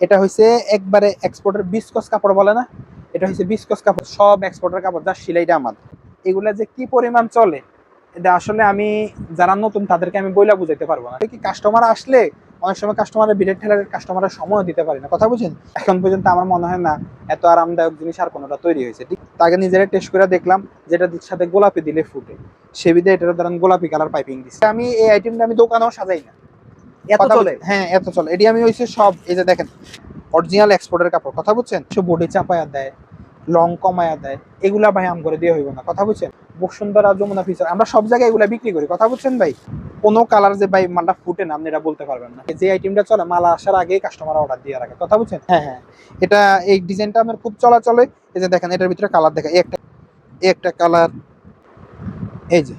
এটা হচ্ছে একবারে এক্সপোর্টের বিস্কস কাপড় বলে না? এটা হচ্ছে বিস্কস কাপড়, সব এক্সপোর্টের কাপড় যার সিলাইটা আমার এগুলা যে কি পরিমাণ চলে, এটা আসলে আমি যারা নতুন, তাদেরকে আমি বইলা বুঝাইতে পারব না। কি কাস্টমার আসলে, অনেক সময় কাস্টমারের বিলেট ঠেলার কাস্টমারের সময় দিতে পারি না। কথা বুঝেন? এখন পর্যন্ত আমার মনে হয় না, এত আরামদায়ক জিনিস আর কোনোটা তৈরি হয়েছে। ঠিক তাকে নিজেরা টেস্ট করে দেখলাম, যেটা সাথে গোলাপি দিলে ফুটে। সে বিধে এটা ধরেন গোলাপি কালার পাইপিং দিচ্ছে আমি এই আইটেমটা আমি দোকানেও সাজাই না। এত চলে। হ্যাঁ এত চলে। এটি আমি হইছে সব এই যে দেখেন অরিজিনাল এক্সপোর্টের কাপড় কথা বুঝছেন? সে বডি চাপায়া দেয় লং কমায়া দেয় এগুলা ভাই আম করে দিয়ে হইব না কথা বুঝছেন? বসুন্ধরা যমুনা ফিচার আমরা সব জায়গায় এগুলা বিক্রি করি কথা বুঝছেন ভাই? কোনো কালার যে ভাই মালটা ফুটে না আপনি এটা বলতে পারবেন না। যে আইটেমটা চলে মালা আসার আগেই কাস্টমার অর্ডার দিয়ে রাখে কথা বুঝছেন? হ্যাঁ হ্যাঁ। এটা এই ডিজাইনটা আমার খুব চলা চলে এই যে দেখেন এটার ভিতরে কালার দেখা একটা একটা কালার এই যে।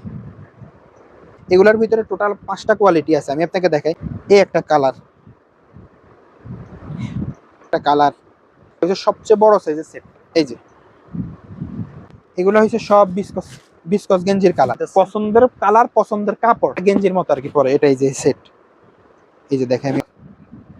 এগুলার ভিতরে টোটাল পাঁচটা কোয়ালিটি আছে, আমি আপনাকে দেখাই। এই একটা কালার একটা কালার সবচেয়ে বড় সাইজের সেট এই যে। এগুলো হচ্ছে সব বিস্কস বিস্কস গেঞ্জির কালার পছন্দের কালার পছন্দের কাপড়। গেঞ্জির মতো আর কি পরে এটা এই যে সেট এই যে দেখেন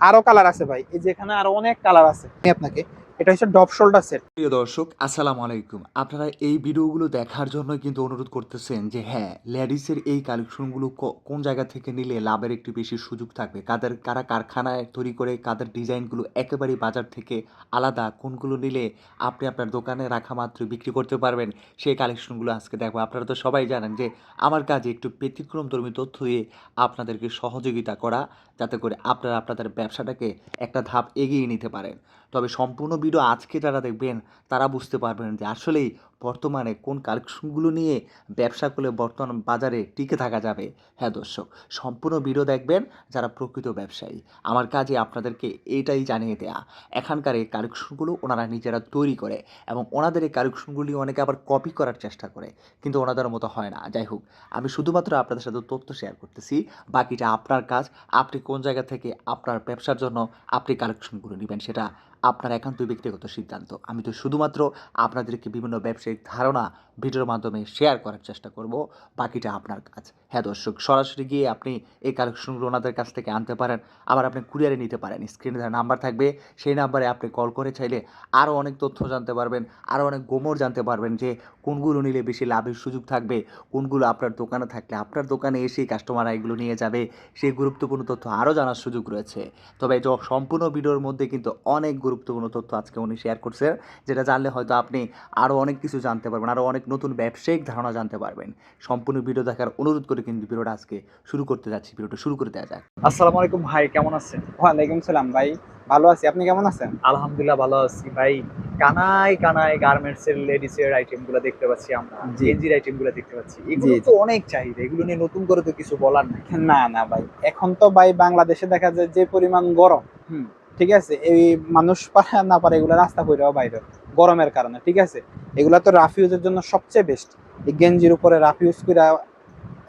আরও কালার আছে ভাই। এই যে এখানে আরও অনেক কালার আছে। আমি আপনাকে এটা হচ্ছে ডপ শোল্ডার সেট। প্রিয় দর্শক, আসসালামু আলাইকুম। আপনারা এই ভিডিওগুলো দেখার জন্য কিন্তু অনুরোধ করতেছেন যে হ্যাঁ লেডিসের এই কালেকশনগুলো কোন জায়গা থেকে নিলে লাভের একটু বেশি সুযোগ থাকবে? কাদের, কারা কারখানায় তৈরি করে কাদের ডিজাইনগুলো একেবারেই বাজার থেকে আলাদা, কোনগুলো নিলে আপনি আপনার দোকানে রাখা মাত্র বিক্রি করতে পারবেন? সেই কালেকশনগুলো আজকে দেখব। আপনারা তো সবাই জানেন যে, আমার কাজে একটু ব্যতিক্রমধর্মী তথ্য দিয়ে আপনাদেরকে সহযোগিতা করা যাতে করে আপনারা আপনাদের ব্যবসাটাকে একটা ধাপ এগিয়ে নিতে পারেন। তবে সম্পূর্ণ ভিডিও আজকে যারা দেখবেন, তারা বুঝতে পারবেন যে আসলেই বর্তমানে কোন কালেকশনগুলো নিয়ে ব্যবসা করলে বর্তমান বাজারে টিকে থাকা যাবে? হ্যাঁ দর্শক, সম্পূর্ণ ভিডিও দেখবেন যারা প্রকৃত ব্যবসায়ী। আমার কাজে আপনাদেরকে এইটাই জানিয়ে দেয়া। এখানকার এই কালেকশনগুলো ওনারা নিজেরা তৈরি করে এবং ওনাদের এই কালেকশনগুলি অনেকে আবার কপি করার চেষ্টা করে, কিন্তু ওনাদের মতো হয় না। যাই হোক, আমি শুধুমাত্র আপনাদের সাথে তথ্য শেয়ার করতেছি। বাকিটা আপনার কাজ, আপনি কোন জায়গা থেকে আপনার ব্যবসার জন্য আপনি কালেকশনগুলো নেবেন সেটা আপনার একান্ত ব্যক্তিগত সিদ্ধান্ত। আমি তো শুধুমাত্র আপনাদেরকে বিভিন্ন ব্যবসায়িক ধারণা ভিডিওর মাধ্যমে শেয়ার করার চেষ্টা করব। বাকিটা আপনার কাজ। হ্যাঁ দর্শক, সরাসরি গিয়ে আপনি এই কালেকশনগুলো ওনাদের কাছ থেকে আনতে পারেন। আবার আপনি কুরিয়ারে নিতে পারেন। স্ক্রিনে দেওয়া নাম্বার থাকবে, সেই নাম্বারে আপনি কল করে চাইলে আরও অনেক তথ্য জানতে পারবেন আরও অনেক গোমর জানতে পারবেন যে কোনগুলো নিলে বেশি লাভের সুযোগ থাকবে, কোনগুলো আপনার দোকানে থাকলে আপনার দোকানে এসেই কাস্টমাররা এগুলো নিয়ে যাবে। সেই গুরুত্বপূর্ণ তথ্য আরও জানার সুযোগ রয়েছে। তবে যে সম্পূর্ণ ভিডিওর মধ্যে কিন্তু অনেক গুরুত্বপূর্ণ তথ্য আজকে উনি শেয়ার করছেন যেটা জানলে হয়তো আপনি আরও অনেক কিছু জানতে পারবেন আরও অনেক নতুন ব্যবসায়িক ধারণা জানতে পারবেন। সম্পূর্ণ ভিডিও দেখার অনুরোধ করে কিন্তু ভিডিওটা আজকে শুরু করতে যাচ্ছি ভিডিওটা শুরু করে দেওয়া যাক। আসসালামু আলাইকুম ভাই কেমন আছেন? ওয়ালাইকুম সালাম ভাই ভালো আছি আপনি কেমন আছেন? আলহামদুলিল্লাহ ভালো আছি ভাই। কানায় কানায় গার্মেন্টস এর লেডিস এর আইটেমগুলো দেখতে পাচ্ছি আমরা জি। গেঞ্জির আইটেমগুলো দেখতে পাচ্ছি। এগুলো তো অনেক চাহিদা এগুলো নিয়ে নতুন করে তো কিছু বলার নাই। না না ভাই এখন তো ভাই বাংলাদেশে দেখা যায় যে পরিমাণ গরম। হুম। ঠিক আছে? এই মানুষ পারে না পারে এগুলো রাস্তা কইরাও বাইরে, গরমের কারণে, ঠিক আছে? এগুলা তো রাফ ইউজের জন্য সবচেয়ে বেস্ট এই গেঞ্জির উপরে রাফ ইউজ করে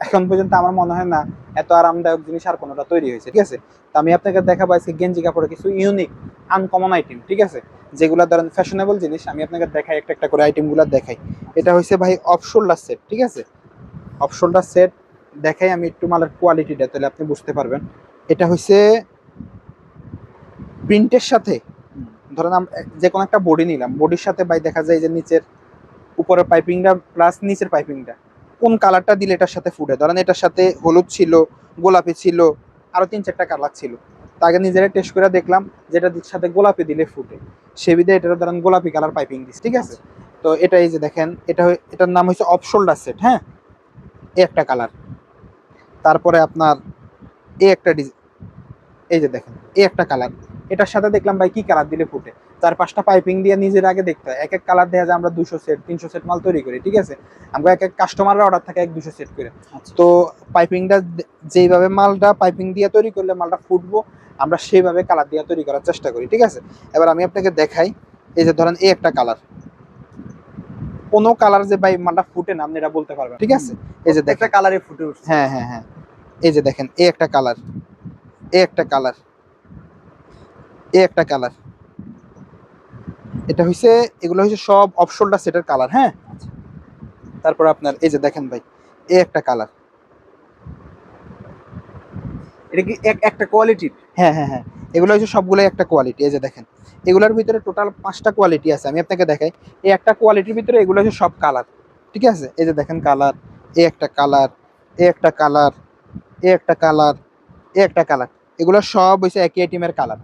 এখন পর্যন্ত আমার মনে হয় না এত আরামদায়ক জিনিস আর কোনোটা তৈরি হয়েছে, ঠিক আছে? তো আমি আপনাকে দেখাবো আজকে গেঞ্জি কাপড়ে কিছু ইউনিক আনকমন আইটেম ঠিক আছে? যেগুলো ধরেন ফ্যাশনেবল জিনিস, আমি আপনাকে দেখাই একটা একটা করে আইটেমগুলো দেখাই। এটা হচ্ছে ভাই অফ শোল্ডার সেট ঠিক আছে? অফ শোল্ডার সেট দেখাই আমি একটু মালের কোয়ালিটিটা তাহলে আপনি বুঝতে পারবেন। এটা হচ্ছে প্রিন্টের সাথে ধরেন আম- যে কোনো একটা বডি নিলাম বডির সাথে ভাই দেখা যায় যে নিচের উপরের পাইপিংটা প্লাস নিচের পাইপিংটা কোন কালারটা দিলে এটার সাথে ফুটে? ধরেন এটার সাথে হলুদ ছিল গোলাপি ছিল আরও তিন চারটা কালার ছিল। তা আগে নিজেরা টেস্ট করে দেখলাম যেটা সাথে গোলাপি দিলে ফুটে। সে বিধে এটা ধরেন গোলাপি কালার পাইপিং দিস ঠিক আছে? তো এটা এই যে দেখেন এটা এটার নাম হচ্ছে অফ শোল্ডার সেট হ্যাঁ? এই একটা কালার তারপরে আপনার এই একটা ডিজাইন এই যে দেখেন এই একটা কালার এটার সাথে দেখলাম ভাই কি কালার দিলে ফুটে। চার পাঁচটা পাইপিং দিয়ে নিজের আগে দেখতে হয়। এক এক কালার দেখা যায় আমরা দুশো সেট তিনশো সেট মাল তৈরি করি ঠিক আছে? আমরা এক এক কাস্টমারের অর্ডার থাকে এক দুশো সেট করে। আচ্ছা। তো পাইপিংটা যেইভাবে মালটা পাইপিং দিয়ে তৈরি করলে মালটা ফুটবো আমরা সেইভাবে কালার দিয়ে তৈরি করার চেষ্টা করি ঠিক আছে? এবার আমি আপনাকে দেখাই এই যে ধরেন এই একটা কালার কোনো কালার যে ভাই মালটা ফুটে না আপনি এটা বলতে পারবেন ঠিক আছে? এই যে দেখেন। কালারে ফুটে উঠছে। হ্যাঁ হ্যাঁ হ্যাঁ। এই যে দেখেন এই একটা কালার এই একটা কালার এই একটা কালার এটা হইছে এগুলো হইছে সব অপশনটা সেটের কালার হ্যাঁ? তারপর আপনার এই যে দেখেন ভাই এ একটা কালার এটা কি এক- একটা কোয়ালিটি হ্যাঁ হ্যাঁ হ্যাঁ। এগুলো হচ্ছে সবগুলোই একটা কোয়ালিটি এই যে দেখেন। এগুলোর ভিতরে টোটাল পাঁচটা কোয়ালিটি আছে আমি আপনাকে দেখাই। এই একটা কোয়ালিটির ভিতরে এগুলো হচ্ছে সব কালার ঠিক আছে? এই যে দেখেন কালার এ একটা কালার এ একটা কালার এ একটা কালার এ একটা কালার এগুলো সব হচ্ছে একই আইটেমের কালার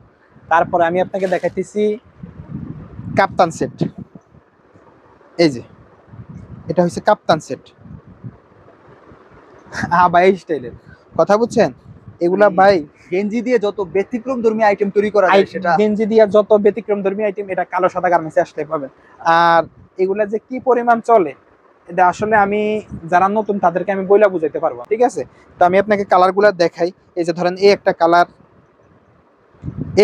তারপরে আমি আপনাকে দেখাইতেছি কাপ্তান সেট। এই যে এটা হচ্ছে কাপ্তান সেট। আবাই স্টাইলের। কথা বুঝছেন? এগুলা ভাই গেঞ্জি দিয়ে যত ব্যতিক্রম ধর্মী আইটেম তৈরি করা যায় সেটা গেঞ্জি দিয়া যত ব্যতিক্রম ধর্মী আইটেম এটা কালো সাদা গার্মেন্টসে আসলে পাবেন। আর এগুলা যে কি পরিমাণ চলে এটা আসলে আমি যারা নতুন তাদেরকে আমি বইলা বুঝাইতে পারব। ঠিক আছে? তো আমি আপনাকে কালারগুলো দেখাই। এই যে ধরেন এই একটা কালার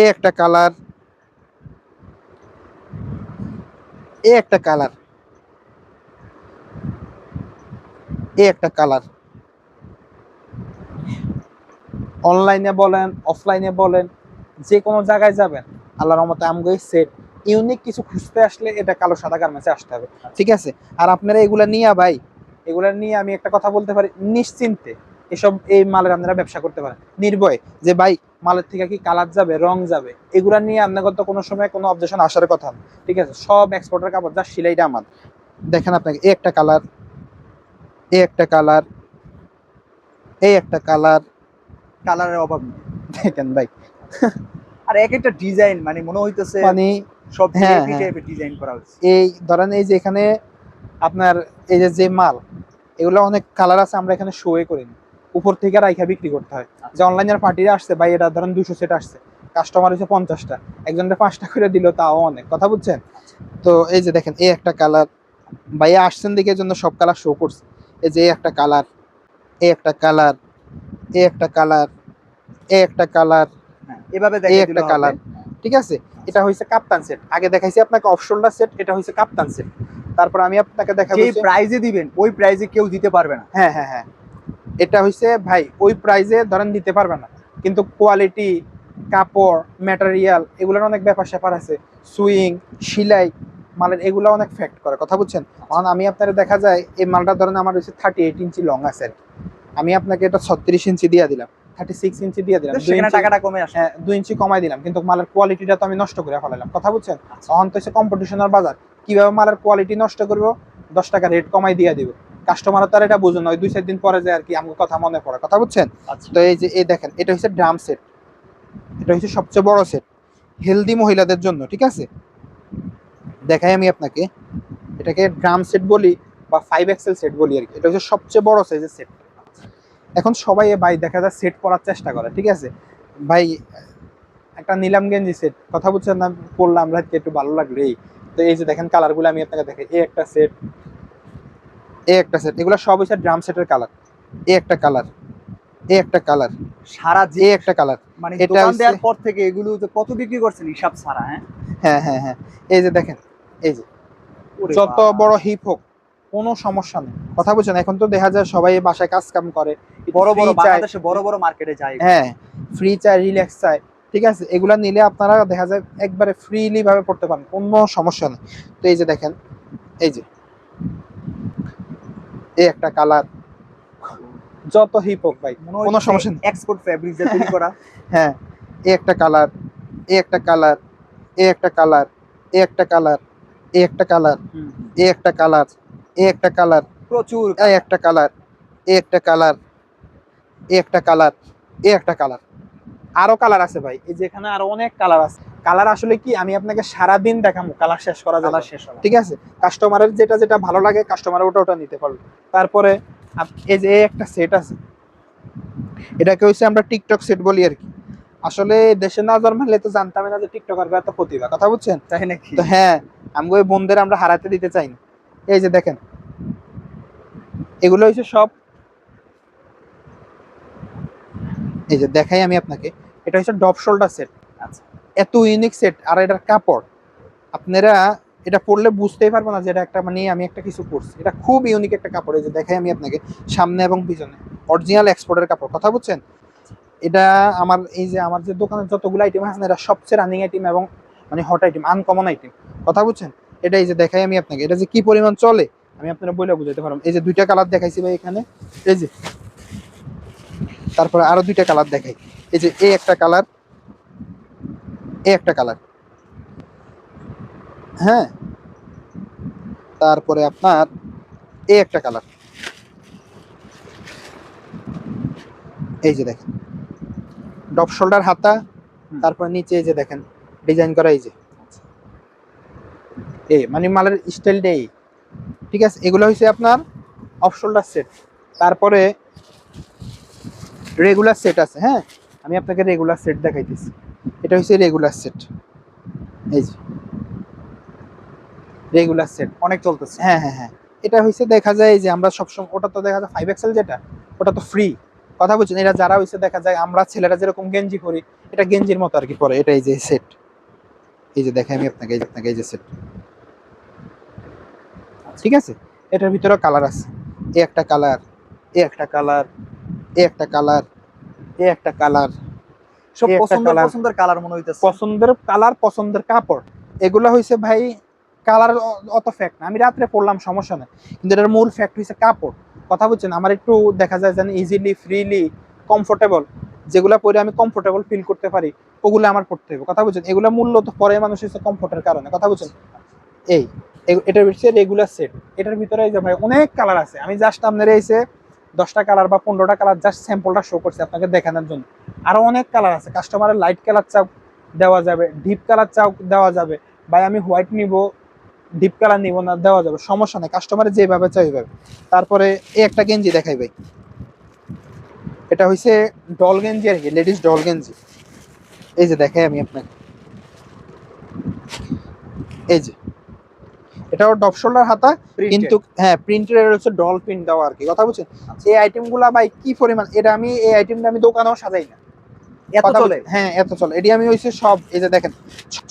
এ একটা কালার, এ একটা কালার, এ একটা কালার। অনলাইনে বলেন, অফলাইনে বলেন, যে কোনো জায়গায় যাবেন আল্লাহ রহমতে আমগো সেট ইউনিক কিছু খুঁজতে আসলে এটা কালো সাদা গার্মেন্টসে আসতে হবে, ঠিক আছে? আর আপনারা এগুলা নিয়ে ভাই, এগুলা নিয়ে আমি একটা কথা বলতে পারি, নিশ্চিন্তে এসব এই মালের আপনারা ব্যবসা করতে পারেন। নির্ভয়ে যে ভাই মালের থেকে কি কালার যাবে রং যাবে এগুলা নিয়ে আপনার তো কোনো সময় কোনো অবজেকশন আসার কথা ঠিক আছে? সব এক্সপোর্টের কাপড় যা সিলাইটা আমার। দেখেন আপনাকে এই একটা কালার এই একটা কালার এই একটা কালার কালারের অভাব নেই। দেখেন ভাই। আর এক একটা ডিজাইন মানে মনে হইতেছে মানে সব হ্যাঁ, হেভি হ্যাঁ। ডিজাইন করা হয়েছে। এই ধরেন এই যে এখানে আপনার এই যে যে মাল এগুলো অনেক কালার আছে আমরা এখানে শোয়ে করিনি। উপর থেকে রাইখা বিক্রি করতে হয়। যে অনলাইনের পার্টিরা আসছে ভাই এটা ধরেন দুশো সেট আসছে। কাস্টমার হচ্ছে পঞ্চাশটা। একজনটা পাঁচটা করে দিল তাও অনেক। কথা বুঝছেন? তো এই যে দেখেন এই একটা কালার ভাইয়া আসছেন দেখে জন্য সব কালার শো করছে। এই যে এই একটা কালার এই একটা কালার এই একটা কালার এই একটা কালার হ্যাঁ, এভাবে এই একটা কালার কালার ঠিক আছে? এটা হয়েছে কাপ্তান সেট আগে দেখাইছি আপনাকে অফ শোল্ডার সেট এটা হয়েছে কাপ্তান সেট তারপর আমি আপনাকে দেখাবো যে- প্রাইজে দিবেন ওই প্রাইজে কেউ দিতে পারবে না। হ্যাঁ হ্যাঁ হ্যাঁ। এটা হয়েছে ভাই ওই প্রাইজে ধরেন দিতে পারবে না। কিন্তু কোয়ালিটি কাপড় ম্যাটেরিয়াল এগুলোর অনেক ব্যাপার স্যাপার আছে। সুইং সিলাই মালের এগুলো অনেক ফ্যাক্ট করে কথা বুঝছেন? কারণ আমি আপনার দেখা যায় এই মালটা ধরেন আমার হচ্ছে থার্টি এইট ইঞ্চি লং আছে আর আমি আপনাকে এটা ছত্রিশ ইঞ্চি দিয়ে দিলাম থার্টি সিক্স ইঞ্চি দিয়ে দিলাম টাকাটা কমে আসে হ্যাঁ দুই ইঞ্চি কমাই দিলাম কিন্তু মালের কোয়ালিটিটা তো আমি নষ্ট করে ফেলালাম কথা বুঝছেন? তখন তো হচ্ছে কম্পিটিশনের বাজার কীভাবে মালের কোয়ালিটি নষ্ট করব? দশ টাকা রেট কমাই দিয়ে দিব। কাস্টমার তার এটা বুঝুন ওই দুই চার দিন পরে যায় আর কি আমার কথা মনে পড়ে। কথা বুঝছেন? আচ্ছা। তো এই যে এই দেখেন এটা হচ্ছে ড্রাম সেট এটা হচ্ছে সবচেয়ে বড় সেট হেলদি মহিলাদের জন্য ঠিক আছে? দেখাই আমি আপনাকে। এটাকে ড্রাম সেট বলি বা ফাইভ এক্সেল সেট বলি আর কি। এটা হচ্ছে সবচেয়ে বড় সাইজের সেট এখন সবাই ভাই দেখা যায় সেট পরার চেষ্টা করে ঠিক আছে? ভাই একটা নিলাম গেঞ্জি সেট কথা বুঝছেন না? পড়লাম রাতকে একটু ভালো লাগল এই। তো এই যে দেখেন কালারগুলো আমি আপনাকে দেখাই। এই একটা সেট এই একটা সেট এগুলো সব হচ্ছে ড্রাম সেটের কালার এ একটা কালার এ একটা কালার সারা যে একটা কালার মানে এটা দেওয়ার পর থেকে এগুলো যে কত বিক্রি করছেন হিসাব ছাড়া হ্যাঁ? হ্যাঁ হ্যাঁ হ্যাঁ। এই যে দেখেন এই যে। যত বড় হিপ হোক কোনো সমস্যা নেই। কথা বুঝছেন? এখন তো দেখা যায় সবাই বাসায় কাজ কাম করে বড় বড় বাংলাদেশে বড় বড় মার্কেটে যায় হ্যাঁ ফ্রি চায় রিল্যাক্স চায়। ঠিক আছে? এগুলা নিলে আপনারা দেখা যায় একবারে ফ্রিলি ভাবে পড়তে পারেন কোনো সমস্যা নেই। তো এই যে দেখেন এই যে। এই একটা কালার যত হিপ হোক ভাই কোনো সমস্যা নেই এক্সপোর্ট ফ্যাব্রিক দিয়ে তৈরি করা হ্যাঁ এই একটা কালার এই একটা কালার এই একটা কালার এই একটা কালার এই একটা কালার এই একটা কালার এই একটা কালার প্রচুর এই একটা কালার এই একটা কালার এই একটা কালার এই একটা কালার আরও কালার আছে ভাই এই যেখানে আরও অনেক কালার আছে কালার আসলে কি? আমি আপনাকে সারাদিন দেখাবো কালার শেষ করা যাবে শেষ ঠিক আছে? কাস্টমারের যেটা যেটা ভালো লাগে কাস্টমার ওটা ওটা নিতে পারবে। তারপরে এই যে একটা সেট আছে। এটাকে হচ্ছে আমরা টিকটক সেট বলি আর কি। আসলে দেশে না জন্মালে তো জানতামই না যে টিকটকার এত প্রতিভা। কথা বুঝছেন? তাই নাকি? তো হ্যাঁ আমি ওই বোনদের আমরা হারাতে দিতে চাই না। এই যে দেখেন। এগুলো হচ্ছে সব এই যে দেখাই আমি আপনাকে। এটা হচ্ছে ডপ শোল্ডার সেট আচ্ছা। এত ইউনিক সেট আর এটার কাপড়, আপনারা এটা পরলে বুঝতেই পারব না যে এটা একটা মানে আমি একটা কিছু পরছি। এটা খুব ইউনিক একটা কাপড়, এই যে দেখাই আমি আপনাকে, সামনে এবং পিছনে অরিজিনাল এক্সপোর্টের কাপড়। কথা বুঝছেন? এটা আমার, এই যে আমার যে দোকানের যতগুলো আইটেম আছে এটা সবচেয়ে রানিং আইটেম এবং মানে হট আইটেম আনকমন আইটেম কথা বুঝছেন? এটা এই যে দেখাই আমি আপনাকে, এটা যে কি পরিমাণ চলে, আমি আপনারা বলে বুঝাতে পারব। এই যে দুইটা কালার দেখাইছি ভাই এখানে, এই যে, তারপরে আরও দুইটা কালার দেখাই। এই যে এই একটা কালার এ একটা কালার হ্যাঁ। তারপরে আপনার এ একটা কালার এই যে দেখেন। ডপ শোল্ডার হাতা। তারপরে নিচে এই যে দেখেন ডিজাইন করা এই যে। এই মানে মালের স্টাইলটা এই। ঠিক আছে? এগুলো হচ্ছে আপনার অফ শোল্ডার সেট তারপরে রেগুলার সেট আছে হ্যাঁ? আমি আপনাকে রেগুলার সেট দেখাইতেছি। এটা হচ্ছে রেগুলার সেট এই যে। রেগুলার সেট অনেক চলতেছে। হ্যাঁ হ্যাঁ হ্যাঁ। এটা হচ্ছে দেখা যায় যে আমরা সবসময় ওটা তো দেখা যায় ফাইভ এক্সেল যেটা ওটা তো ফ্রি কথা বলছেন এটা যারা হচ্ছে দেখা যায় আমরা ছেলেরা যেরকম গেঞ্জি করি এটা গেঞ্জির মতো আর কি পরে এটা এই যে সেট এই যে দেখে আমি আপনাকে এই যে আপনাকে এই যে সেট ঠিক আছে? এটার ভিতরে কালার আছে। এ একটা কালার এ একটা কালার এ একটা কালার এ একটা কালার সব পছন্দের পছন্দের কালার মনে হইতেছে। পছন্দের কালার পছন্দের কাপড়। এগুলো হয়েছে ভাই কালার অত ফ্যাক্ট না। আমি রাত্রে পড়লাম সমস্যা নেই। কিন্তু এটার মূল ফ্যাক্ট হয়েছে কাপড়। কথা বলছেন আমার একটু দেখা যায় যেন ইজিলি ফ্রিলি কমফোর্টেবল যেগুলো পরে আমি কমফোর্টেবল ফিল করতে পারি ওগুলো আমার পড়তে হবে কথা বলছেন এগুলো মূল্য তো পরে মানুষ হচ্ছে কমফোর্টের কারণে। কথা বলছেন এই এটার হচ্ছে রেগুলার সেট এটার ভিতরে এই যে ভাই অনেক কালার আছে। আমি জাস্ট আপনার এসে দশটা কালার বা পনেরোটা কালার জাস্ট স্যাম্পলটা শো করছি আপনাকে দেখানোর জন্য। আরও অনেক কালার আছে। কাস্টমারের লাইট কালার চাও, দেওয়া যাবে। ডিপ কালার চাও, দেওয়া যাবে। ভাই, আমি হোয়াইট নিব ডিপ কালার নিব না, দেওয়া যাবে। সমস্যা নেই। কাস্টমারের যেভাবে চাই ওইভাবে। তারপরে এই একটা গেঞ্জি দেখাই ভাই। এটা হইছে ডল গেঞ্জি আর কি লেডিস ডল গেঞ্জি। এই যে দেখাই আমি আপনাকে। এই যে। এটাও ডপ শোল্ডার হাতা কিন্তু হ্যাঁ প্রিন্টের হচ্ছে ডল প্রিন্ট দেওয়া আর কি। কথা বলছেন এই আইটেমগুলা ভাই কি পরিমাণ? এটা আমি এই আইটেমটা আমি দোকানেও সাজাই না। এত চলে? হ্যাঁ এত চলে। এটি আমি হইছে সব এই যে দেখেন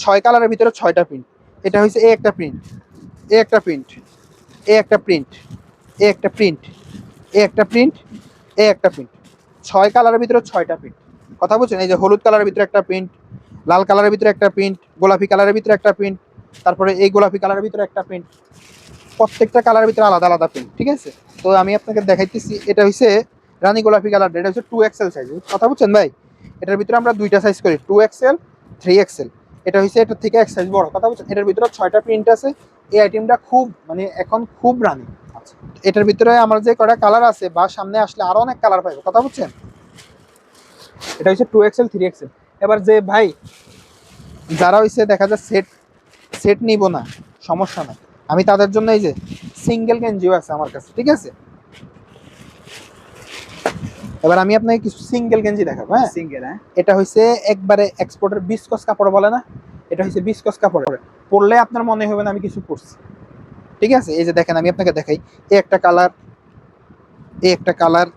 ছয় কালারের ভিতরে ছয়টা প্রিন্ট এটা হইছে এ একটা প্রিন্ট এ একটা প্রিন্ট এ একটা প্রিন্ট এ একটা প্রিন্ট এ একটা প্রিন্ট এ একটা প্রিন্ট ছয় কালারের ভিতরে ছয়টা প্রিন্ট কথা বলছেন এই যে হলুদ কালারের ভিতরে একটা প্রিন্ট লাল কালারের ভিতরে একটা প্রিন্ট গোলাপি কালারের ভিতরে একটা প্রিন্ট তারপরে এই গোলাপি কালারের ভিতরে একটা প্রিন্ট প্রত্যেকটা কালারের ভিতরে আলাদা আলাদা প্রিন্ট ঠিক আছে? তো আমি আপনাকে দেখাইতেছি, এটা হচ্ছে রানী গোলাপি কালার, এটা হচ্ছে টু এক্সেল সাইজ কথা বলছেন ভাই? এটার ভিতরে আমরা দুইটা সাইজ করি টু এক্সেল থ্রি এক্সেল এটা হচ্ছে এটার থেকে এক সাইজ বড়, কথা বলছেন এটার ভিতরে ছয়টা প্রিন্ট আছে। এই আইটেমটা খুব মানে এখন খুব রানি আচ্ছা এটার ভিতরে আমার যে কটা কালার আছে বা সামনে আসলে আরও অনেক কালার পাইবে, কথা বলছেন এটা হচ্ছে টু এক্সেল থ্রি এক্সেল এবার যে ভাই, যারা হইছে দেখা যায় সেট সেট নিব না সমস্যা নাই। আমি তাদের জন্য এই যে সিঙ্গেল গেঞ্জিও আছে আমার কাছে ঠিক আছে? এবার আমি আপনাকে কিছু সিঙ্গেল গেঞ্জি দেখাবো হ্যাঁ? সিঙ্গেল হ্যাঁ। এটা হচ্ছে একবারে এক্সপোর্টের বিস্কস কাপড় বলে না এটা হচ্ছে বিস্কস কাপড়। পরলে আপনার মনে হবে না আমি কিছু পরছি। ঠিক আছে? এই যে দেখেন আমি আপনাকে দেখাই। এ একটা কালার এ একটা কালার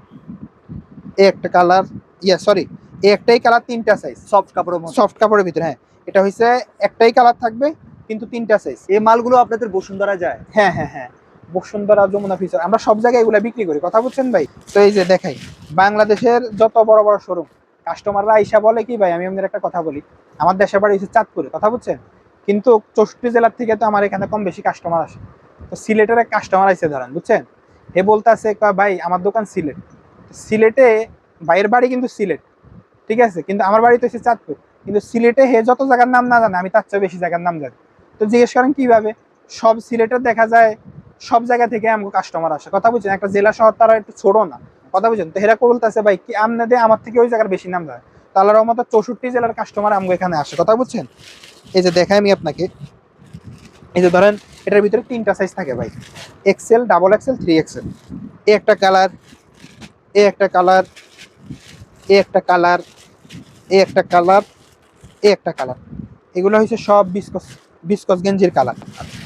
এ একটা কালার ইয়া সরি এ একটাই কালার তিনটা সাইজ সফট কাপড়ের মধ্যে। সফট কাপড়ের ভিতরে হ্যাঁ। এটা হচ্ছে একটাই কালার থাকবে কিন্তু তিনটা সাইজ এই মালগুলো আপনাদের বসুন্ধরা যায়? হ্যাঁ হ্যাঁ হ্যাঁ। বসুন্ধরা যমুনা ফিচার আমরা সব জায়গায় এগুলা বিক্রি করি। কথা বলছেন ভাই? তো এই যে দেখাই বাংলাদেশের যত বড় বড় শোরুম কাস্টমাররা আইসা বলে কি ভাই আমি আপনাদের একটা কথা বলি আমার দেশের বাড়ি হচ্ছে চাঁদপুরে কথা বলছেন কিন্তু চৌষট্টি জেলার থেকে তো আমার এখানে কম বেশি কাস্টমার আসে। তো সিলেটের এক কাস্টমার আইসে ধরেন বুঝছেন? হে বলতে আছে ভাই আমার দোকান সিলেট। সিলেটে ভাইয়ের বাড়ি কিন্তু সিলেট ঠিক আছে? কিন্তু আমার বাড়ি তো হচ্ছে চাঁদপুর। কিন্তু সিলেটে হে যত জায়গার নাম না জানে আমি তার চেয়ে বেশি জায়গার নাম জানি। তো জিজ্ঞেস করেন কীভাবে? সব সিলেটের দেখা যায়, সব জায়গা থেকে আমাকে কাস্টমার আসে। কথা বুঝছেন? একটা জেলা শহর তারা একটু ছোট না। কথা বুঝছেন? তো হেরা বলতেছে, ভাই, কি আপনাদের আমার থেকে ওই জায়গার বেশি নাম যায় তাহলে রহমত চৌষট্টি জেলার কাস্টমার আমাকে এখানে আসে। কথা বুঝছেন? এই যে দেখাই আমি আপনাকে। এই যে ধরেন, এটার ভিতরে তিনটা সাইজ থাকে ভাই। XL double XL three XL এ একটা কালার এ একটা কালার এ একটা কালার এ একটা কালার এ একটা কালার এগুলো হচ্ছে সব বিস্কস বিস্কস গেঞ্জির কালার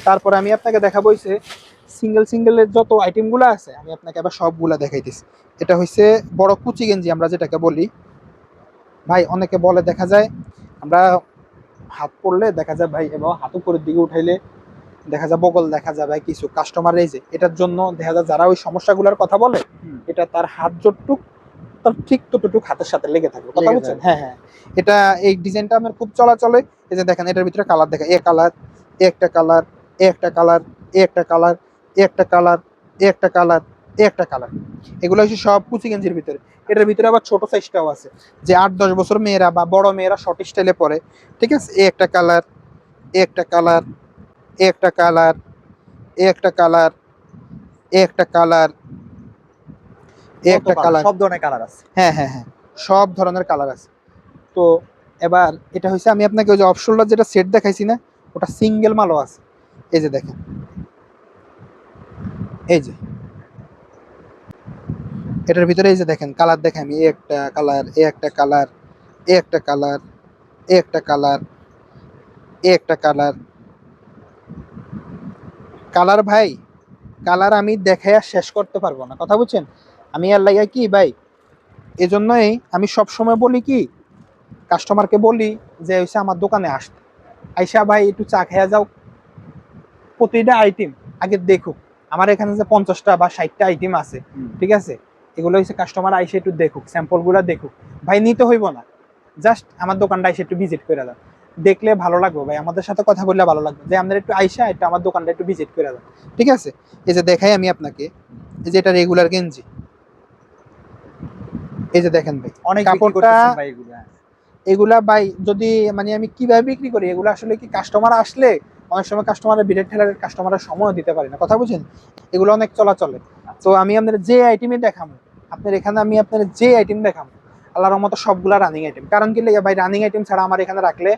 তারপরে আমি আপনাকে দেখাবো হইছে সিঙ্গেল সিঙ্গেলের যত আইটেমগুলো আছে আমি আপনাকে আবার সবগুলা দেখাইতেছি। এটা হচ্ছে বড় কুচি গেঞ্জি আমরা যেটাকে বলি। ভাই অনেকে বলে দেখা যায় আমরা হাত পড়লে দেখা যায় ভাই এবং হাত উপরের দিকে উঠাইলে দেখা যায় বগল দেখা যায় ভাই কিছু কাস্টমার এই যে এটার জন্য দেখা যায় যারা ওই সমস্যাগুলোর কথা বলে এটা তার হাত যতটুক তার ঠিক ততটুক হাতের সাথে লেগে থাকবে কথা বলছেন হ্যাঁ হ্যাঁ এটা এই ডিজাইনটা আমার খুব চলাচলে এই যে দেখেন এটার ভিতরে কালার দেখা এ কালার এ একটা কালার এ একটা কালার এ একটা কালার এ একটা কালার এ একটা কালার এ একটা কালার এগুলো হচ্ছে সব কুচি গেঞ্জির ভিতরে এটার ভিতরে আবার ছোট সাইজটাও আছে যে আট দশ বছর মেয়েরা বা বড় মেয়েরা শর্ট স্টাইলে পরে ঠিক আছে এই একটা কালার এই একটা কালার এই একটা কালার এই একটা কালার এ একটা কালার এই একটা কত কালার সব ধরনের কালার আছে। হ্যাঁ হ্যাঁ হ্যাঁ। সব ধরনের কালার আছে। তো এবার এটা হচ্ছে আমি আপনাকে ওই যে অপশোল্ডার যেটা সেট দেখাইছি না ওটা সিঙ্গেল মালও আছে। এই যে দেখেন। এই যে। এটার ভিতরে এই যে দেখেন কালার দেখেন আমি এই একটা কালার এই একটা কালার এই একটা কালার এই একটা কালার এই একটা কালার কালার ভাই কালার আমি দেখে আর শেষ করতে পারব না। কথা বুঝছেন? আমি আর লাইয়া কি ভাই? এজন্যই আমি সব সময় বলি কি কাস্টমারকে বলি যে হচ্ছে আমার দোকানে আসতে। আইসা ভাই একটু চা খেয়ে যাও। প্রতিটা আইটেম আগে দেখুক। আমার এখানে যে পঞ্চাশটা বা ষাটটা আইটেম আছে ঠিক আছে? এগুলো হচ্ছে কাস্টমার আইসে একটু দেখুক স্যাম্পলগুলো দেখুক। ভাই নিতে হইব না। জাস্ট আমার দোকানটা আইসে একটু ভিজিট করে দেন দেখলে ভালো লাগবে ভাই। আমাদের সাথে কথা বললে ভালো লাগবে। যে আমাদের একটু আইসা একটু আমার দোকানটা একটু ভিজিট করে দাও। ঠিক আছে? এই যে দেখাই আমি আপনাকে এই যে এটা রেগুলার গেঞ্জি। এই যে দেখেন ভাই অনেক কাপড়টা- এগুলো। ভাই যদি মানে আমি কীভাবে বিক্রি করি এগুলো আসলে কি কাস্টমার আসলে অনেক সময় কাস্টমারের বিরেট ঠেলার কাস্টমারের সময় দিতে পারি না। কথা বুঝেন? এগুলো অনেক চলাচলে। তো আমি আপনার যে আইটেমে দেখাবো আপনার এখানে আমি আপনার যে আইটেম দেখাবো আল্লাহর মতো সবগুলা রানিং আইটেম কারণ কি লেগে ভাই রানিং আইটেম ছাড়া আমার এখানে রাখলে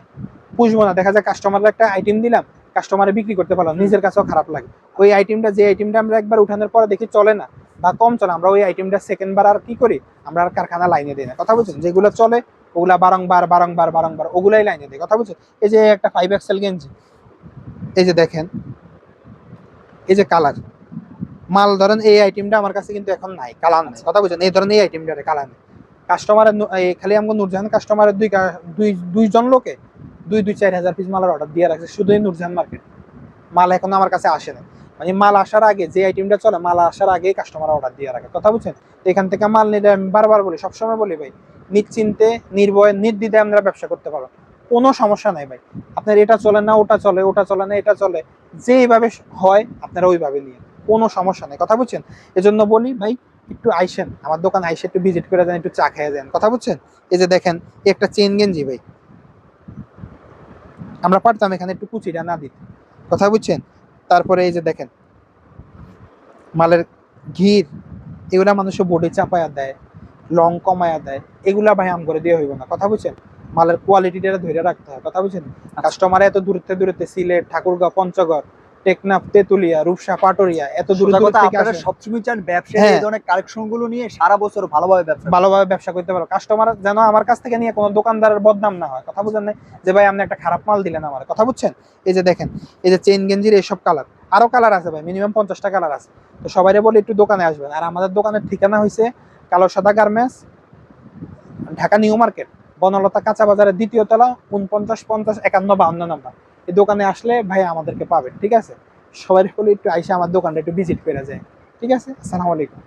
বুঝব না। দেখা যায় কাস্টমারের একটা আইটেম দিলাম কাস্টমারে বিক্রি করতে পারলাম নিজের কাছেও খারাপ লাগে। ওই আইটেমটা যে আইটেমটা আমরা একবার উঠানোর পরে দেখি চলে না। বা কম চলে, আমরা ওই আইটেমটা সেকেন্ড বার আর কি করি? আমরা আর কারখানা লাইনে দিই না। কথা বলছেন যেগুলো চলে, ওগুলা বারংবার বারংবার বারংবার ওগুলাই লাইনে দিই। কথা বলছেন এই যে একটা ফাইভ এক্সেল গেঞ্জি, এই যে দেখেন, এই যে কালার মাল ধরেন এই আইটেমটা আমার কাছে কিন্তু এখন নাই কালার নাই। কথা বলছেন এই ধরনের এই আইটেমটা কালার নেই। কাস্টমারের খালি আমাকে নুরজাহান কাস্টমারের দুই দুই দুইজন লোকে দুই দুই চার হাজার পিস মালের অর্ডার দিয়ে রাখছে, শুধুই নুরজাহান মার্কেট মাল এখনও আমার কাছে আসে না মানে মাল আসার আগে, যে আইটেমটা চলে, মাল আসার আগে কাস্টমার অর্ডার দিয়ে রাখে কথা বুঝছেন? এখান থেকে মাল নিলে আমি বারবার বলি, সবসময় বলি ভাই, নিশ্চিন্তে, নির্ভয়ে, নির্দ্বিধায় আমরা ব্যবসা করতে পারো কোনো সমস্যা নাই ভাই। আপনার এটা চলে না, ওটা চলে ওটা চলে না, এটা চলে, যেইভাবে হয় আপনারা ওইভাবে নিয়ে কোনো সমস্যা নেই। কথা বুঝছেন? এজন্য বলি ভাই, একটু আইসেন। আমার দোকান আইসে একটু ভিজিট করে যান, একটু চা খেয়ে যান। কথা বুঝছেন? এই যে দেখেন, একটা চেন গেঞ্জি ভাই। আমরা পারতাম এখানে একটু কুচিটা না দিতে। কথা বুঝছেন? তারপরে এই যে দেখেন মালের ঘির এগুলা মানুষের বডি চাপায়া দেয় লং কমায়া দেয় এগুলা ভাই আম করে দিয়ে হইব না। কথা বুঝছেন? মালের কোয়ালিটিটা ধরে রাখতে হয়। কথা বুঝছেন? কাস্টমার এত দূরতে দূরতে সিলেট ঠাকুরগাঁও পঞ্চগড় টেকনাফ তেতুলিয়া রূপসা পাটুরিয়া এত দূর দূর থেকে আসে। সবসময় চান ব্যবসা হ্যাঁ। এই ধরনের কালেকশনগুলো নিয়ে সারা বছর ভালোভাবে ব্যবসা ভালোভাবে ব্যবসা করতে পারো। কাস্টমার যেন আমার কাছ থেকে নিয়ে কোনো দোকানদারের বদনাম না হয়। কথা বুঝেন যে ভাই আপনি একটা খারাপ মাল দিলেন আমার। কথা বুঝছেন? এই যে দেখেন এই যে চেইন গেঞ্জির এইসব কালার আরও কালার আছে ভাই মিনিমাম পঞ্চাশটা কালার আছে। তো সবাই বলে একটু দোকানে আসবেন। আর আমাদের দোকানের ঠিকানা হয়েছে কালো সাদা garments Dhaka new market Banalata কাঁচা বাজারের দ্বিতীয় তলা উনপঞ্চাশ পঞ্চাশ একান্ন বাহান্ন নাম্বার। এই দোকানে আসলে ভাই আমাদেরকে পাবেন, ঠিক আছে? সবাই হলে একটু আইসা আমার দোকানটা একটু ভিজিট করে যায়, ঠিক আছে? আসসালামু আলাইকুম।